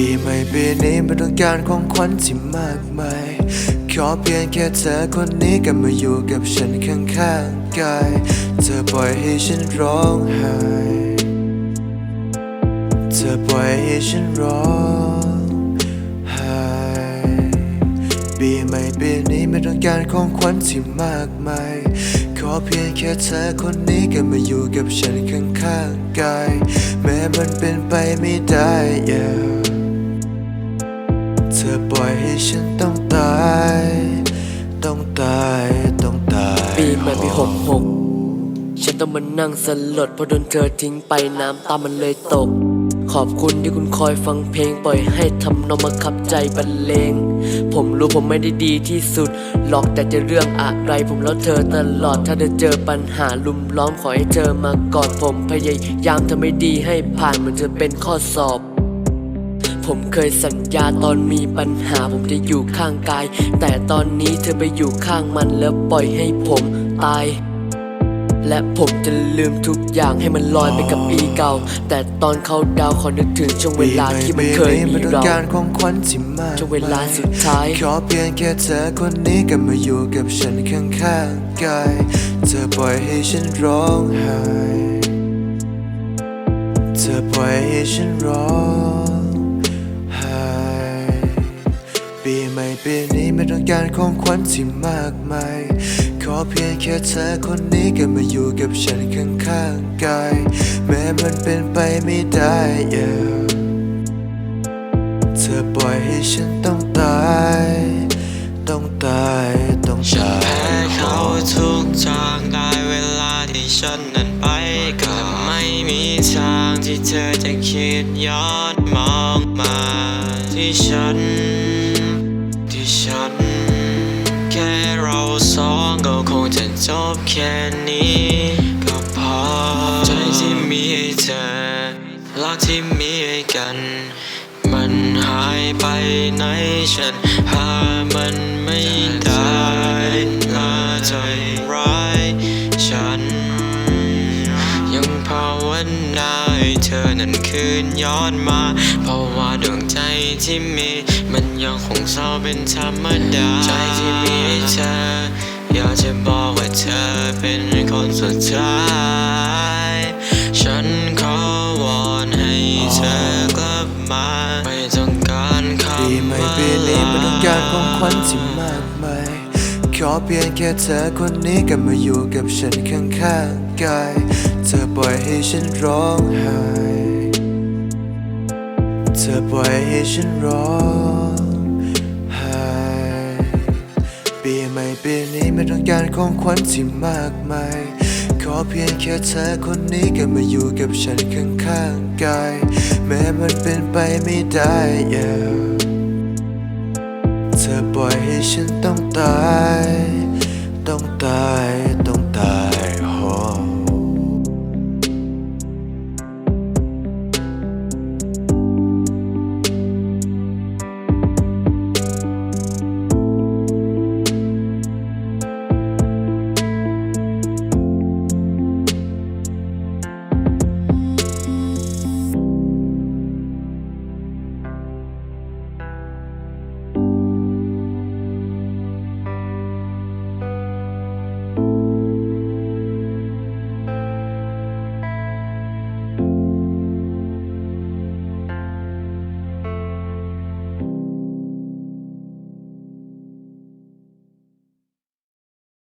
ปีใหม่ปีนี้ไม่ต้องการของขวัญที่มากมาย ขอเพียงแค่เธอคนนี้กลับมาอยู่กับฉันข้างๆกาย เธอปล่อยให้ฉันร้องไห้ เธอปล่อยให้ฉันร้องไห้ปีใหม่ปีนี้ไม่ต้องการของขวัญที่มากมาย ขอเพียงแค่เธอคนนี้กลับมาอยู่กับฉันข้างๆกาย แม้มันเป็นไปไม่ได้ yeah ธอปล่อยให้ฉันต้องตาย ต้องตาย ต้องตาย ปีใหม่ปีหกหกฉันต้องมานั่งสลดเพราะโดนเธอทิ้งไปน้ำตามันเลยตก ขอบคุณที่คุณคอยฟังเพลงปล่อยให้ทำนองมาขับใจบรรเลง ผมรู้ผมไม่ได้ดีที่สุดหรอกแต่จะเรื่องอะไร ผมแล้วเธอตลอดถ้าเธอเจอปัญหาลุมล้อมขอให้เธอมากอดผมพยายามทำให้ดีให้ผ่านเหมือนจะเป็นข้อสอบ ผมเคยสัญญาตอนมีปัญหาผมจะอยู่ข้างกาย แต่ตอนนี้เธอไปอยู่ข้างมันแล้วปล่อยให้ผมตาย และผมจะลืมทุกอย่างให้มันลอยไปกับปีเก่า แต่ตอนเขาดาวน์ขอนึกถึงช่วงเวลาที่มันเคยมีไม่ต้องเราการของขวัญที่มากช่วงเวลาสุดท้าย ขอเพียงแค่เธอคนนี้กลับมาอยู่กับฉันข้างๆกายเธอปล่อยให้ฉันร้องไห้เธอปล่อยให้ฉันร้อง การของขวัญที่มากมาย ขอเพียงแค่เธอคนนี้กลับมาอยู่กับฉันข้างๆกาย แม้มันเป็นไปไม่ได้ yeah เธอปล่อยให้ฉันต้องตาย ต้องตาย ต้องฉันตายแพ้เขาทุกทางได้เวลาที่ฉันนั้นไปก็ไม่มีทางที่เธอจะคิดย้อนมองมาที่ฉัน จบแค่นี้ก็พอ ใจที่มีให้เธอรักที่มีให้กัน มันหายไปไหนฉันหามันไม่ได้ละใจร้ายฉัน ยังภาวนาให้เธอนั้นคืนย้อนมา เพราะว่าดวงใจที่มี มันยังคงเศร้าเป็นธรรมดา ใจที่มีให้เธอ อยากจะบอกว่าเธอเป็นคนสุดท้าย ฉันขอวอนให้เธอกลับมา ไม่ต้องการคำปีใหม่ปีนี้ไม่ต้องการของขวัญที่มากมายขอเพียงแค่เธอคนนี้กลับมาอยู่กับฉันข้างๆกาย เธอปล่อยให้ฉันร้องไห้ เธอปล่อยให้ฉันร้อง ไม่ต้องการของขวัญที่มากมาย ขอเพียงแค่เธอคนนี้กลับมาอยู่กับฉันข้างๆกาย แม้มันเป็นไปไม่ได้ yeah เธอปล่อยให้ฉันต้องตาย ต้องตายต้อง